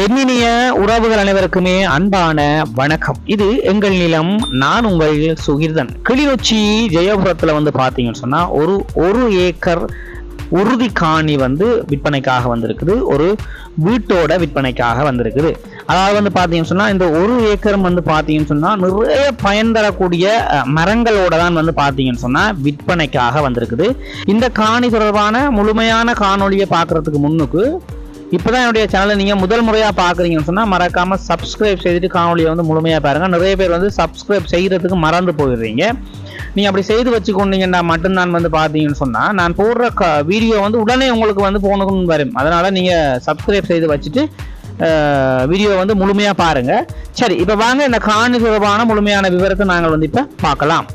எண்ணினிய உறவுகள் அனைவருக்குமே அன்பான வணக்கம். இது எங்கள் நிலம் நான் உங்கள் சுகிர்தன். கிளிநொச்சி ஜெயபுரத்துல வந்து பாத்தீங்கன்னு சொன்னா ஒரு ஒரு ஏக்கர் உறுதி காணி வந்து விற்பனைக்காக வந்திருக்குது. ஒரு வீட்டோட விற்பனைக்காக வந்திருக்குது. அதாவது வந்து பார்த்தீங்கன்னு சொன்னால் இந்த ஒரு ஏக்கரும் வந்து பார்த்தீங்கன்னு சொன்னால் நிறைய பயன் தரக்கூடிய மரங்களோட தான் வந்து பார்த்தீங்கன்னு சொன்னால் விற்பனைக்காக வந்திருக்குது. இந்த காணி தொடர்பான முழுமையான காணொளியை பார்க்கறதுக்கு முன்னுக்கு இப்போதான் என்னுடைய சேனலை நீங்கள் முதல் முறையாக பார்க்குறீங்கன்னு சொன்னால் மறக்காமல் சப்ஸ்கிரைப் செய்துட்டு காணொலியை வந்து முழுமையாக பாருங்கள் நிறைய பேர் வந்து சப்ஸ்கிரைப் செய்கிறதுக்கு மறந்து போயிடுறீங்க. நீங்கள் அப்படி செய்து வச்சுக்கொண்டீங்கன்னா மட்டும்தான் வந்து பார்த்தீங்கன்னு சொன்னால் நான் போடுற க வீடியோ வந்து உடனே உங்களுக்கு வந்து போகணும்னு வரும். அதனால் நீங்கள் சப்ஸ்கிரைப் செய்து வச்சுட்டு வீடியோ வந்து முழுமையாக பாருங்கள் சரி இப்போ வாங்க இந்த காணி தொடர்பான முழுமையான விவரத்தை நாங்கள் வந்து இப்போ பார்க்கலாம்.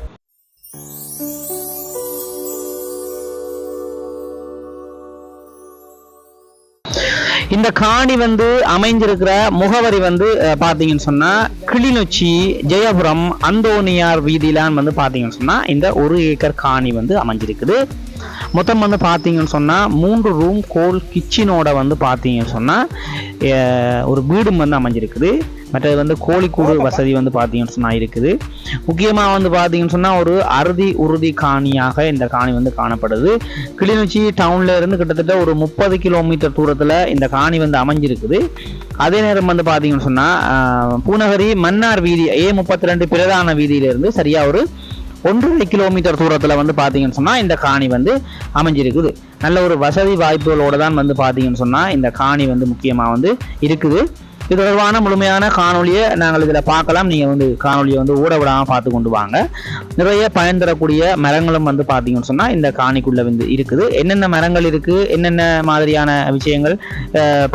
இந்த காணி வந்து அமைஞ்சிருக்கிற முகவரி வந்து பார்த்தீங்கன்னு சொன்னால் கிளிநொச்சி ஜெயபுரம் அந்தோனியார் வீதியிலான்னு வந்து பார்த்தீங்கன்னு சொன்னால் இந்த ஒரு ஏக்கர் காணி வந்து அமைஞ்சிருக்குது. மொத்தம் வந்து பார்த்தீங்கன்னு சொன்னால் மூன்று ரூம் கோல் கிச்சனோட வந்து பார்த்தீங்கன்னு சொன்னால் ஒரு வீடும் வந்து அமைஞ்சிருக்குது. மற்றது வந்து கோழிக்கூடு வசதி வந்து பார்த்தீங்கன்னு சொன்னால் இருக்குது. முக்கியமாக வந்து பார்த்தீங்கன்னு சொன்னால் ஒரு அறுதி உறுதி காணியாக இந்த காணி வந்து காணப்படுது. கிளிநொச்சி டவுன்ல இருந்து கிட்டத்தட்ட ஒரு முப்பது கிலோமீட்டர் தூரத்தில் இந்த காணி வந்து அமைஞ்சிருக்குது. அதே நேரம் வந்து பார்த்தீங்கன்னு சொன்னால் பூநகரி மன்னார் வீதி ஏ முப்பத்தி ரெண்டு பிரதான வீதியிலிருந்து சரியாக ஒரு ஒன்றரை கிலோமீட்டர் தூரத்தில் வந்து பார்த்தீங்கன்னு சொன்னால் இந்த காணி வந்து அமைஞ்சிருக்குது. நல்ல ஒரு வசதி வாய்ப்புகளோட தான் வந்து பார்த்தீங்கன்னு சொன்னால் இந்த காணி வந்து முக்கியமாக வந்து இருக்குது. இது தொடர்பான முழுமையான காணொலியை நாங்கள் இதில் பார்க்கலாம். நீங்கள் வந்து காணொலியை வந்து ஊட விடாமல் பார்த்து கொண்டு வாங்க. நிறைய பயன் தரக்கூடிய மரங்களும் வந்து பார்த்தீங்கன்னு சொன்னால் இந்த காணிக்குள்ளே வந்து இருக்குது. என்னென்ன மரங்கள் இருக்குது என்னென்ன மாதிரியான விஷயங்கள்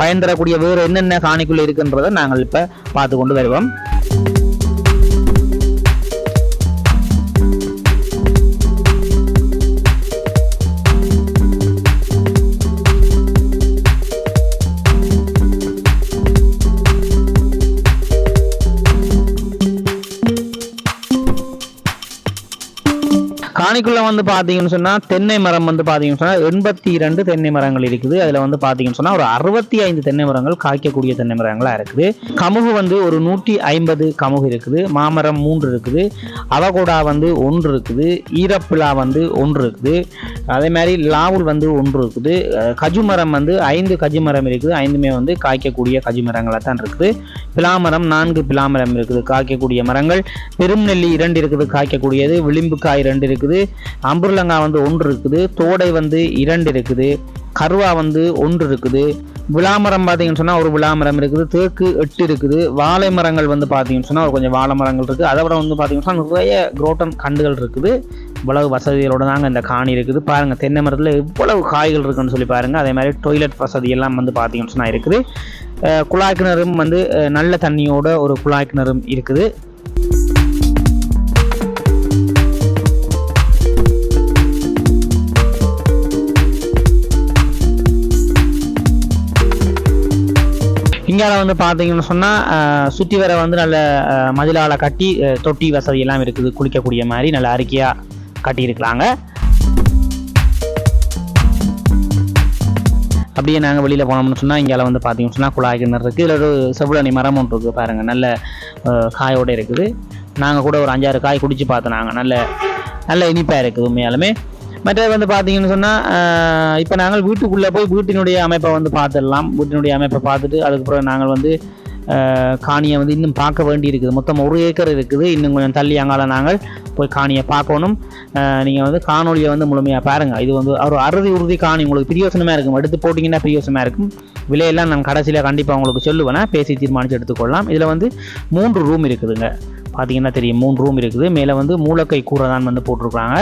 பயன் தரக்கூடிய வேறு என்னென்ன காணிக்குள்ளே இருக்குன்றதை நாங்கள் இப்போ பார்த்து கொண்டு வருவோம். காணிக்குள்ள வந்து பாத்தீங்கன்னு சொன்னா தென்னை மரம் வந்து பாத்தீங்கன்னு சொன்னா எண்பத்தி இரண்டு தென்னை மரங்கள் இருக்குது. அதுல வந்து பாத்தீங்கன்னு சொன்னா ஒரு அறுபத்தி ஐந்து தென்னை மரங்கள் காய்க்கக்கூடிய தென்னை மரங்களா இருக்குது. கமுகு வந்து ஒரு நூற்றி ஐம்பது கமுகு இருக்குது. மாமரம் மூன்று இருக்குது. அவகோடா வந்து ஒன்று இருக்குது. ஈரப்பிலா வந்து ஒன்று இருக்குது. அதே மாதிரி லாவுல் வந்து ஒன்று இருக்குது. கஜு மரம் வந்து ஐந்து கஜு மரம் இருக்குது. ஐந்துமே வந்து காய்க்கக்கூடிய கஜு மரங்களாக தான் இருக்குது. பிலாமரம் நான்கு பிலாமரம் இருக்குது. காய்க்கக்கூடிய மரங்கள் பெரும் நெல்லி இரண்டு இருக்குது. காய்க்கக்கூடியது விளிம்புக்காய் இரண்டு இருக்குது. அம்புர்லங்கா வந்து ஒன்று இருக்குது தோடை வந்து இரண்டு இருக்குது கருவா வந்து ஒன்று இருக்குது. விளாமரம் பார்த்தீங்கன்னு சொன்னால் ஒரு விளாமரம் இருக்குது தேக்கு எட்டு இருக்குது. வாழை மரங்கள் வந்து பார்த்தீங்கன்னு சொன்னால் ஒரு கொஞ்சம் வாழை மரங்கள் இருக்குது. அதை விட வந்து பார்த்தீங்கன்னு சொன்னால் நிறைய குரோட்டன் கண்டுகள் இருக்குது. இவ்வளவு வசதிகளோட தாங்க இந்த காணி இருக்குது. பாருங்கள் தென்னை மரத்தில் எவ்வளவு காய்கள் இருக்குன்னு சொல்லி பாருங்கள் அதே மாதிரி டொய்லெட் வசதி எல்லாம் வந்து பார்த்தீங்கன்னு சொன்னால் இருக்குது. குழாய் கிணறும் வந்து நல்ல தண்ணியோட ஒரு குழாய் கிணறும் இருக்குது. இங்கால வந்து பார்த்தீங்கன்னு சொன்னால் சுற்றி வர வந்து நல்ல மதிலால் கட்டி தொட்டி வசதி எல்லாம் இருக்குது. குளிக்கக்கூடிய மாதிரி நல்ல அறிக்கையாக கட்டியிருக்கலாங்க அப்படியே நாங்கள் வெளியில் போனோம்னு சொன்னால் இங்கே வந்து பார்த்தீங்கன்னு சொன்னால் குழாய் கிணறு இருக்குது இதில் ஒரு செவ்வளனி மரம் ஒன்று இருக்குது பாருங்கள் நல்ல காயோடு இருக்குது. நாங்கள் கூட ஒரு அஞ்சாறு காய் குடித்து பார்த்தோம் நாங்கள் நல்ல நல்ல இனிப்பாக இருக்குது உண்மையாலுமே. மற்றது வந்து பார்த்தீங்கன்னு சொன்னால் இப்போ நாங்கள் வீட்டுக்குள்ளே போய் வீட்டினுடைய அமைப்பை வந்து பார்த்துடலாம். வீட்டினுடைய அமைப்பை பார்த்துட்டு அதுக்கப்புறம் நாங்கள் வந்து காணியை வந்து இன்னும் பார்க்க வேண்டி இருக்குது மொத்தம் ஒரு ஏக்கர் இருக்குது. இன்னும் கொஞ்சம் தள்ளி அங்கால நாங்கள் போய் காணியை பார்க்கணும். நீங்கள் வந்து காணொலியை வந்து முழுமையாக பாருங்கள் இது வந்து ஒரு அறுதி உறுதி காணி. உங்களுக்கு பிரியோசனமாக இருக்கும். எடுத்து போட்டிங்கன்னா பிரியோசனமாக இருக்கும். விலையெல்லாம் நான் கடைசியில் கண்டிப்பாக உங்களுக்கு சொல்லுவேன். பேசி தீர்மானித்து எடுத்துக்கொள்ளலாம். இதில் வந்து மூன்று ரூம் இருக்குதுங்க. பார்த்தீங்கன்னா தெரியும் மூணு ரூம் இருக்குது. மேலே வந்து மூலக்கை கூரை தான் வந்து போட்டிருக்குறாங்க.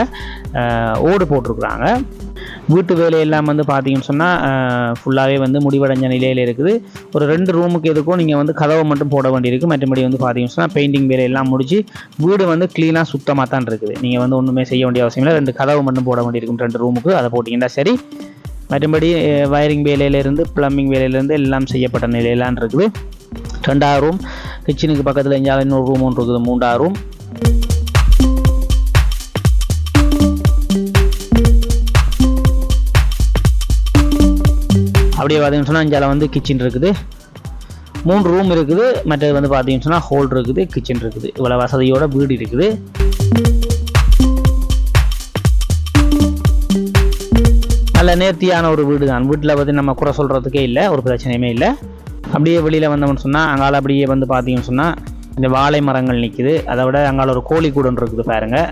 ஓடு போட்டிருக்குறாங்க. வீட்டு வேலையெல்லாம் வந்து பார்த்தீங்கன்னு சொன்னால் ஃபுல்லாகவே வந்து முடிவடைஞ்ச நிலையில் இருக்குது. ஒரு ரெண்டு ரூமுக்கு எதுக்கும் நீங்கள் வந்து கதவை மட்டும் போட வேண்டியிருக்கு. மற்றபடி வந்து பார்த்தீங்கன்னு சொன்னால் பெயிண்டிங் வேலையெல்லாம் முடிச்சு வீடு வந்து க்ளீனாக சுத்தமாக தான் இருக்குது. நீங்கள் வந்து ஒன்றுமே செய்ய வேண்டிய அவசியம் இல்லை. ரெண்டு கதவு மட்டும் போட வேண்டியிருக்கும் ரெண்டு ரூமுக்கு அதை போட்டிங்கன்னா சரி. மற்றபடி வயரிங் வேலையிலேருந்து ப்ளம்பிங் வேலையிலேருந்து எல்லாம் செய்யப்பட்ட நிலையிலான் இருக்குது. ரெண்டாவது ரூம் கிச்சனுக்கு பக்கத்தில் எங்கேயாவது இன்னொரு ரூம் ஒன்று இருக்குது மூன்றாயிரம் ரூம் அப்படியே பார்த்தீங்கன்னு சொன்னால் இங்கே வந்து கிச்சன் இருக்குது. மூன்று ரூம் இருக்குது மற்றது வந்து பார்த்தீங்கன்னு சொன்னால் ஹோல் இருக்குது கிச்சன் இருக்குது. இவ்வளோ வசதியோட வீடு இருக்குது. நல்ல நேர்த்தியான ஒரு வீடு தான் வீட்டில் வந்து நம்ம குறை சொல்கிறதுக்கே இல்லை ஒரு பிரச்சனையுமே இல்லை. அப்படியே வெளியில் வந்தோம்னு சொன்னால் அங்கால அப்படியே வந்து பார்த்தீங்கன்னு சொன்னால் இந்த வாழை மரங்கள் நிற்குது அதை விட அங்கால ஒரு கோழி கூடன் இருக்குது பாருங்கள்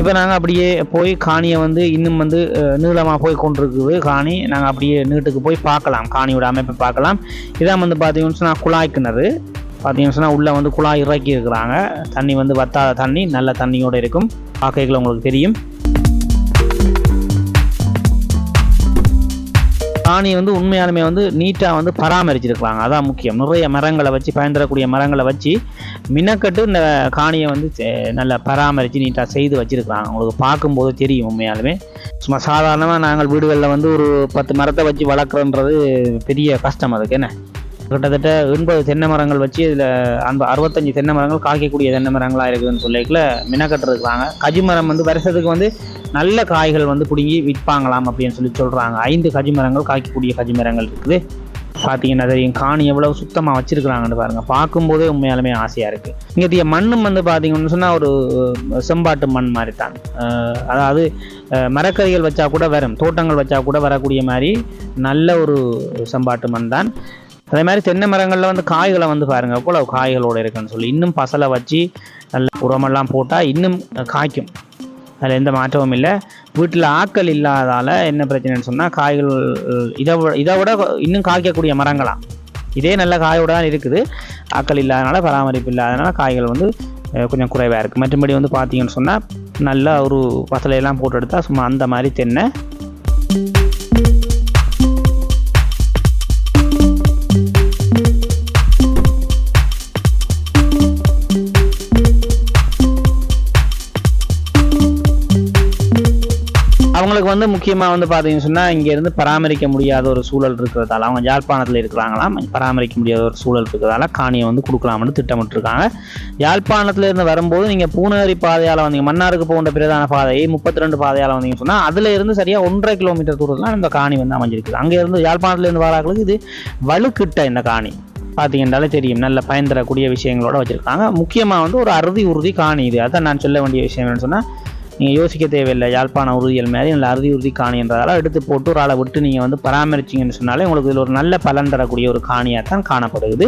இப்போ நாங்கள் அப்படியே போய் காணியை வந்து இன்னும் வந்து நீளமாக போய் கொண்டிருக்குது காணி. நாங்கள் அப்படியே நீட்டுக்கு போய் பார்க்கலாம். காணியோட அமைப்பை பார்க்கலாம். இதான் வந்து பார்த்தீங்கன்னு சொன்னால் குழாய் கிணறு. பார்த்தீங்கன்னு சொன்னால் உள்ளே வந்து குழாய் இறக்கி இருக்கிறாங்க. தண்ணி வந்து வத்தாத தண்ணி நல்ல தண்ணியோடு இருக்கும். பார்க்கைகள் உங்களுக்கு தெரியும். காணி வந்து உண்மையாலுமே வந்து நீட்டாக வந்து பராமரிச்சிருக்கிறாங்க. அதான் முக்கியம். நிறைய மரங்களை வச்சு பயன்படக்கூடிய மரங்களை வச்சு மினக்கட்டு இந்த காணியை வந்து நல்லா பராமரித்து நீட்டாக செய்து வச்சுருக்கிறாங்க. உங்களுக்கு பார்க்கும்போது தெரியும் உண்மையாலுமே. சும்மா சாதாரணமாக நாங்கள் வீடுகளில் வந்து ஒரு பத்து மரத்தை வச்சு வளர்க்குறன்றது பெரிய கஷ்டம். அதுக்கு என்ன? கிட்டத்தட்ட எண்பது தென்னை மரங்கள் வச்சு இதில் அந்த அறுபத்தஞ்சு தென்னை மரங்கள் காய்க்கக்கூடிய தென்னை மரங்களாக இருக்குதுன்னு சொல்லிக்கல மினக்கட்டுருக்குறாங்க. கஜி மரம் வந்து வருஷத்துக்கு வந்து நல்ல காய்கள் வந்து பிடுங்கி விற்பாங்களாம் அப்படின்னு சொல்லி சொல்கிறாங்க ஐந்து கஜி மரங்கள் காய்க்கக்கூடிய கஜி மரங்கள் இருக்குது. பார்த்தீங்கன்னா தெரியும் காணி எவ்வளோ சுத்தமாக வச்சுருக்குறாங்கன்னு பாருங்கள் பார்க்கும்போதே உண்மையாலுமே ஆசையாக இருக்குது இங்கே மண்ணும் வந்து பார்த்தீங்கன்னு சொன்னால் ஒரு செம்பாட்டு மண் மாதிரி தான் அதாவது மரக்கறிகள் வச்சா கூட வரும். தோட்டங்கள் வச்சா கூட வரக்கூடிய மாதிரி நல்ல ஒரு செம்பாட்டு மண் தான் அதே மாதிரி தென்னை மரங்களில் வந்து காய்களை வந்து பாருங்க எவ்வளோ காய்களோடு இருக்குன்னு சொல்லி. இன்னும் பசலை வச்சு நல்ல உரமெல்லாம் போட்டால் இன்னும் காய்க்கும். அதில் எந்த மாற்றமும் இல்லை. வீட்டில் ஆட்கள் இல்லாதால் என்ன பிரச்சனைன்னு சொன்னால் காய்கள் இதை விட இதை விட இன்னும் காய்க்கக்கூடிய மரங்களாம் இதே நல்ல காயோட தான் இருக்குது. ஆட்கள் இல்லாதனால பராமரிப்பு இல்லாதனால காய்கள் வந்து கொஞ்சம் குறைவாக இருக்குது மற்றபடி வந்து பார்த்தீங்கன்னு சொன்னால் நல்ல ஒரு பசலையெல்லாம் போட்டு எடுத்தால் சும்மா அந்த மாதிரி தென்னை அவங்களுக்கு வந்து முக்கியமாக வந்து பார்த்தீங்கன்னு சொன்னால் இங்கேருந்து பராமரிக்க முடியாத ஒரு சூழல் இருக்கிறதால அவங்க யாழ்ப்பாணத்தில் இருக்கிறாங்களாம் பராமரிக்க முடியாத ஒரு சூழல் இருக்கிறதால காணியை வந்து கொடுக்கலாம்னு திட்டமிட்டிருக்காங்க. யாழ்ப்பாணத்தில் இருந்து வரும்போது நீங்கள் பூனேரி பாதையால் வந்தீங்க மன்னாருக்கு போகின்ற பிரதான பாதையை முப்பத்தி ரெண்டு பாதையால் வந்தீங்கன்னு சொன்னால் அதில் இருந்து சரியாக ஒன்றரை கிலோமீட்டர் தூரத்தில் இந்த காணி வந்து அமைஞ்சிருக்குது அங்கேருந்து யாழ்ப்பாணத்துலேருந்து வராங்களுக்கு இது வலுக்கிட்ட இந்த காணி. பார்த்தீங்கன்னாலே தெரியும் நல்ல பயன் தரக்கூடிய விஷயங்களோட வச்சுருக்காங்க. முக்கியமாக வந்து ஒரு அறுதி உறுதி காணி இது. அதான் நான் சொல்ல வேண்டிய விஷயம் என்னன்னு சொன்னால் நீங்கள் யோசிக்க தேவையில்லை. யாழ்ப்பாண உறுதியல் மாதிரி நல்ல அறுதி உறுதி காணின்றதால எடுத்து போட்டு ஒரு ஆளை விட்டு நீங்கள் வந்து பராமரிச்சிங்கன்னு சொன்னாலே உங்களுக்கு இதில் ஒரு நல்ல பலன் தரக்கூடிய ஒரு காணியாக தான் காணப்படுது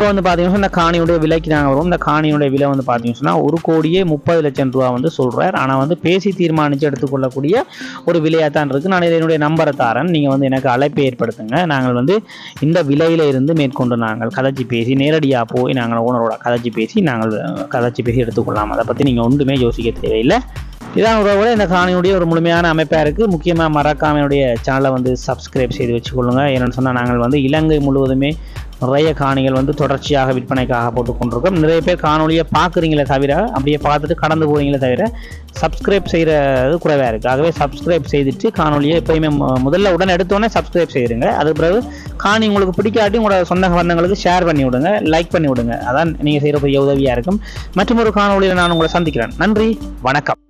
இப்போ வந்து பார்த்தீங்கன்னா இந்த காணியுடைய விலைக்கு நாங்கள் வரும் இந்த காணியுடைய விலை வந்து பார்த்தீங்கன்னா ஒரு கோடியே முப்பது லட்சம் ரூபா வந்து சொல்கிறார் ஆனால் வந்து பேசி தீர்மானித்து எடுத்துக்கொள்ளக்கூடிய ஒரு விலையாக தான் இருக்குது நான் என்னுடைய நம்பரை தாரேன். நீங்கள் வந்து எனக்கு அழைப்பை ஏற்படுத்துங்க. நாங்கள் வந்து இந்த விலையில இருந்து மேற்கொண்டு நாங்கள் கதைச்சி பேசி நேரடியாக போய் நாங்கள் ஓனரோட கதைச்சி பேசி நாங்கள் கதைச்சி பேசி எடுத்துக்கொள்ளலாம். அதை பற்றி நீங்கள் ஒன்றுமே யோசிக்க தேவையில்லை. இதான் உறவோட இந்த காணியுடைய ஒரு முழுமையான அமைப்பாக இருக்குது முக்கியமாக மறக்காமனுடைய சேனலை வந்து சப்ஸ்கிரைப் செய்து வச்சுக்கொள்ளுங்க. என்னென்னு சொன்னால் நாங்கள் வந்து இலங்கை முழுவதுமே நிறைய காணிகள் வந்து தொடர்ச்சியாக விற்பனைக்காக போட்டு கொண்டிருக்கோம் நிறைய பேர் காணொலியை பார்க்குறீங்களே தவிர அப்படியே பார்த்துட்டு கடந்து போகிறீங்களே தவிர சப்ஸ்கிரைப் செய்கிறது குறைவாக இருக்குது ஆகவே சப்ஸ்கிரைப் செய்துட்டு காணொலியை எப்பயுமே முதல்ல உடனே எடுத்தோடனே சப்ஸ்கிரைப் செய்திருங்க அது பிறகு காணி உங்களுக்கு பிடிக்காட்டி உங்களோட சொந்த பந்தங்களுக்கு ஷேர் பண்ணி விடுங்க லைக் பண்ணி விடுங்க. அதான் நீங்கள் செய்கிற பெரிய உதவியாக இருக்கும். மற்றும் ஒரு காணொலியில் நான் உங்களை சந்திக்கிறேன். நன்றி வணக்கம்.